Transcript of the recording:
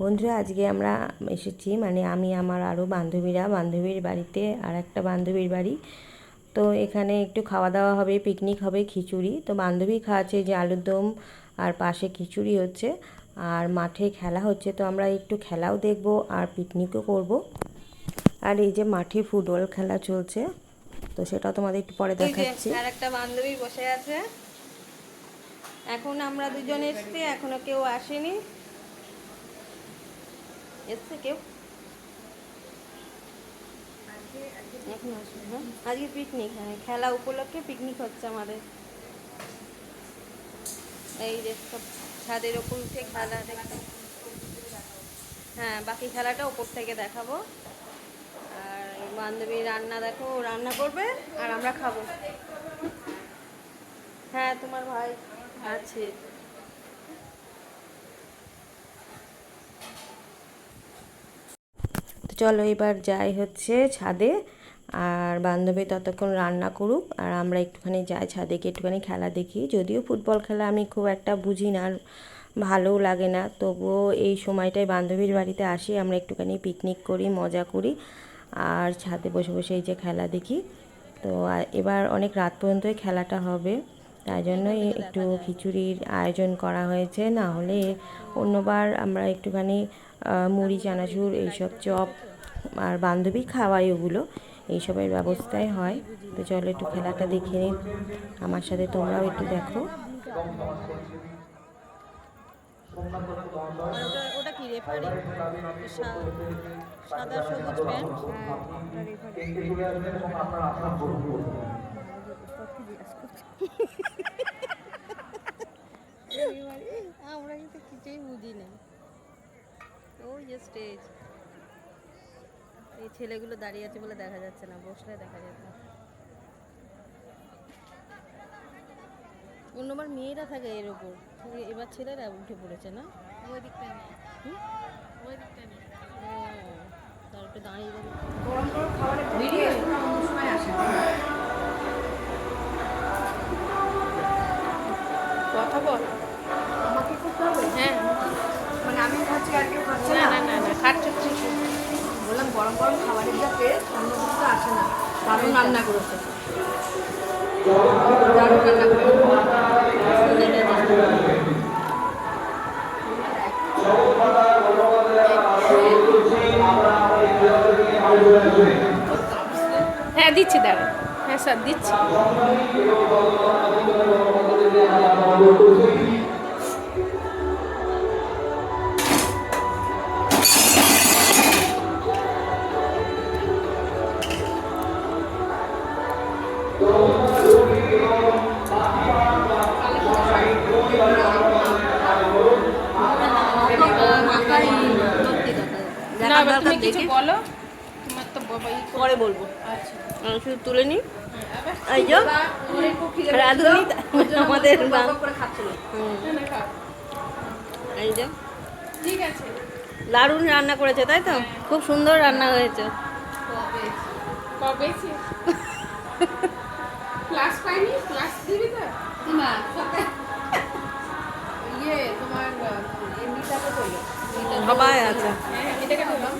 বন্ধুরা আজকে আমরা এসেছি মানে আমি আমার আরও বান্ধবীরা বান্ধবীর বাড়িতে আর একটা বান্ধবীর বাড়ি। তো এখানে একটু খাওয়া দাওয়া হবে পিকনিক হবে খিচুড়ি। তো বান্ধবী খাওয়াচ্ছে যে আলুর দম আর পাশে খিচুড়ি হচ্ছে আর মাঠে খেলা হচ্ছে তো আমরা একটু খেলাও দেখব আর পিকনিকও করব। আর এই যে মাঠে ফুটবল খেলা চলছে তো সেটা তোমাদের একটু পরে দেখাচ্ছি। আর একটা বান্ধবী বসে আছে। এখন আমরা দুজন এসছি এখনও কেউ আসেনি। এসছে কেউ এখন আসবে হ্যাঁ আজকে পিকনিক হ্যাঁ খেলা উপলক্ষে পিকনিক হচ্ছে আমাদের। এই যে সব ছাদের ওপর উঠে খেলা হ্যাঁ বাকি খেলাটা ওপর থেকে দেখাবো। আর বান্ধবী রান্না দেখো রান্না করবে আর আমরা খাব। হ্যাঁ তোমার ভাই আছে। চলো এবার যাই হচ্ছে ছাদে। আর বান্ধবী ততক্ষণ রান্না করুক, আর আমরা একটুখানি যাই ছাদে গিয়ে একটুখানি খেলা দেখি। যদিও ফুটবল খেলা আমি খুব একটা বুঝি না, আর ভালোও লাগে না। তবুও এই সময়টায় বান্ধবীর বাড়িতে আসি, আমরা একটুখানি পিকনিক করি, মজা করি। আর ছাদে বসে বসে এই যে খেলা দেখি। তো এবার অনেক রাত পর্যন্তই খেলাটা হবে। তাই জন্যই একটু খিচুড়ির আয়োজন করা হয়েছে। না হলে অন্যবার আমরা একটুখানি মুড়ি, চানাচুর, এইসব চপ আর বান্ধবী খাওয়াই ওগুলো। এইসবের ব্যবস্থাই হয়। তো চলো একটু খেলাটা দেখে নিই। আমার সাথে তোমরাও একটু দেখো। ওটা ওটা কি রেফারি সাদা সবুজ প্যান্ট? আমরা কিন্তু কিছুই বুঝি না ওই যে স্টেজ এই ছেলেগুলো দাঁড়িয়ে আছে বলে দেখা যাচ্ছে না বসলে দেখা যেত অন্যবার মেয়েরা থাকে এর ওপর এবার ছেলেরা উঠে পড়েছে না? ওই দিকটা নেই। ওই দিকটা নেই। তার একটু দাঁড়িয়ে দাঁড়িয়ে রান্না করেছে। হ্যাঁ দিচ্ছি দাঁড়া হ্যাঁ স্যার দিচ্ছি। কিছু বলো। তোমার তো পরে বলব। আচ্ছা। শুধু তুলে এই যে রাঁধুনি আমাদের এই যে। ঠিক আছে। দারুণ রান্না করেছে তাই তো? খুব সুন্দর রান্না হয়েছে। কবে কবে ক্লাস পাইনি ক্লাস দিবি তো? না ইয়ে তোমার এমনিটাকে বলল সবাই আছে। হ্যাঁ এটাকে বললাম